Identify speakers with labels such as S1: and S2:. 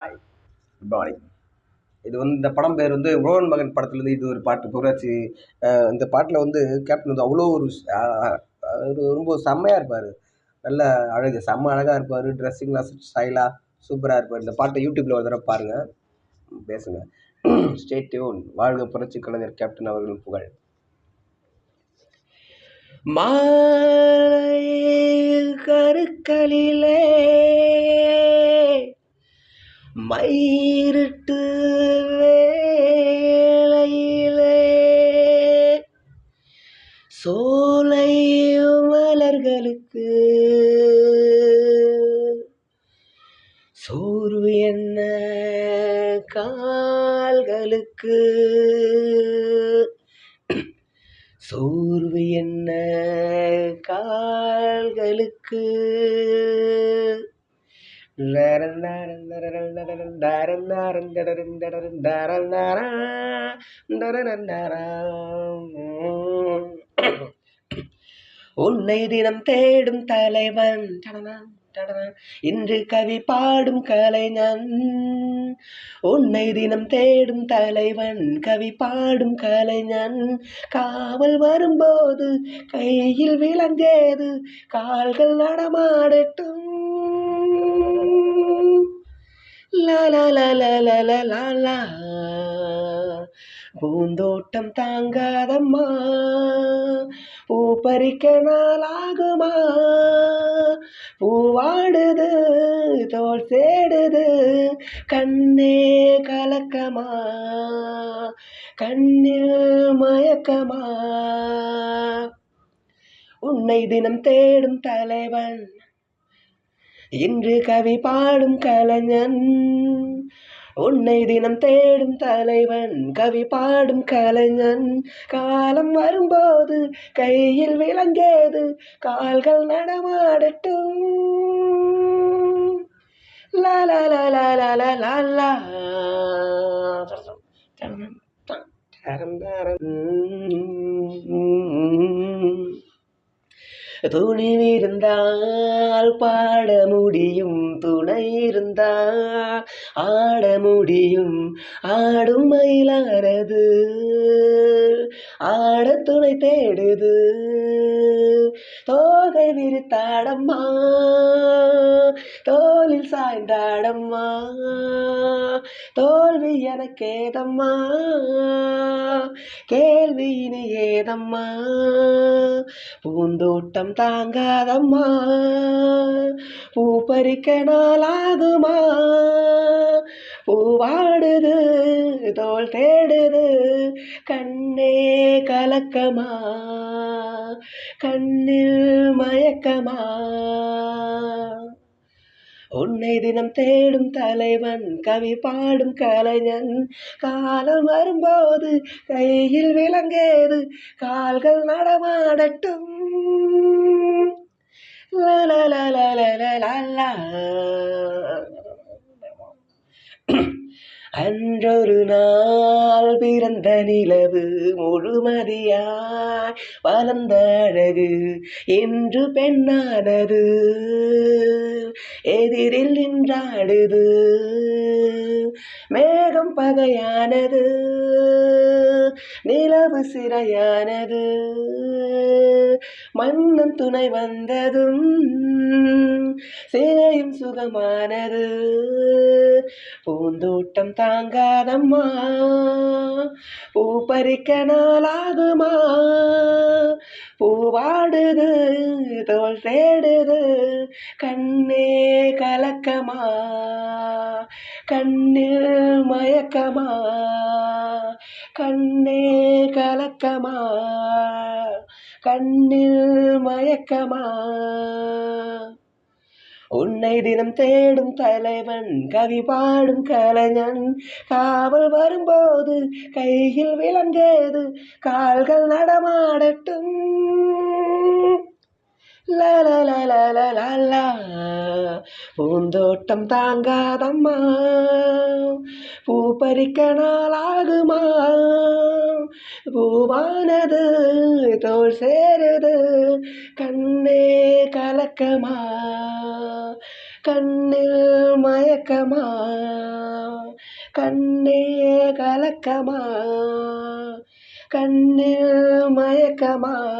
S1: Good morning இது வந்து இந்த படம் பேர் வந்து உழவன் மகன் படத்துலேருந்து இது ஒரு பாட்டு புரட்சி இந்த பாட்டில் வந்து கேப்டன் வந்து அவ்வளோ ஒரு ரொம்ப செம்மையாக இருப்பார். நல்ல அழகு செம்ம அழகாக இருப்பார். ட்ரெஸ்ஸிங்லாம் ஸ்டைலாக சூப்பராக இருப்பார். இந்த பாட்டை யூடியூப்பில் ஒரு தடவை பாருங்கள் பேசுங்க. ஸ்டேட் டியூன் வாழ்க புரட்சி கலைஞர் கேப்டன் அவர்களின் புகழ். கருக்களிலே மயிருட்டு வேளையிலே சோலை மலர்களுக்கு சோர்வு என்ன கால்களுக்கு? சோர்வு என்ன கால்களுக்கு? உன்னை தினம் தேடும் தலைவன் இன்று கவி பாடும் கலைஞன் உன்னை தினம் தேடும் தலைவன் கவி பாடும் கலைஞன் காவல் வரும்போது கையில் விளங்கேது கால்கள் நடமாடட்டும். லா பூந்தோட்டம் தாங்காதம்மா. பூ பறிக்க நாளாகுமா. பூவாடுது தோல் சேடுது. கண்ணே கலக்கமா. கண்ணில் மயக்கமா. உன்னை தினம் தேடும் தலைவன். இன்று கவி பாடும் கலைஞன். உன்னை தினம் தேடும் தலைவன் கவி பாடும் கலைஞன். காலம் வரும்போது கையில் விளங்கேது கால்கள் நடமாடட்டும். லாலா துணிவிருந்தால் பாட முடியும் துணை இருந்தால் ஆட முடியும். ஆடும் மயிலானது ஆட துணை தேடுது. தோகை விரித்தாடம்மா தோலில் சாய்ந்தாடம்மா தோல்வி எனக்கேதம்மா. கேள்வி ஏதம்மா பூந்தோட்டம் தாங்காதம்மா. பூ பறிக்க நாளாகுமா. பூவாடுது தோல் தேடுது. கண்ணே கலக்கமா. கண்ணில் மயக்கமா. உன்னை தினம் தேடும் தலைவன் கவி பாடும் கலைஞன். காலம் வரும்போது கையில் விளங்கேது கால்கள் நடமாடட்டும். அன்றொரு நாள் பிறந்த நிலவு முழுமதியாய் வளர்ந்த அழகு என்று பெண்ணானது. எதிரில் நின்றாடுது மேகம் பகையானது. நிலவு சிறையானது. மன்னன் துணை வந்ததும் சிறையும் சுகமானது. பூந்தோட்டம் தாங்காதம்மா பூ பறிக்க நாளாகுமா? பூவாடுது தோல் தேடுது கண்ணே கலக்கமா? கண்ணில் மயக்கமா? கண்ணே கலக்கமா கண்ணில் மயக்கமா. உன்னை தினம் தேடும் தலைவன் கவி பாடும் கலைஞன். காவல் வரும்போது கையில் விளங்கேது கால்கள் நடமாடட்டும். பூந்தோட்டம் தாங்காதம்மா. பூ பறிக்க நாளாகுமா பூவானது தோல் சேருது கண்ணே கலக்கமா? கண்ணில் மயக்கமா? கண்ணே கலக்கமா? கண்ணில் மயக்கமா?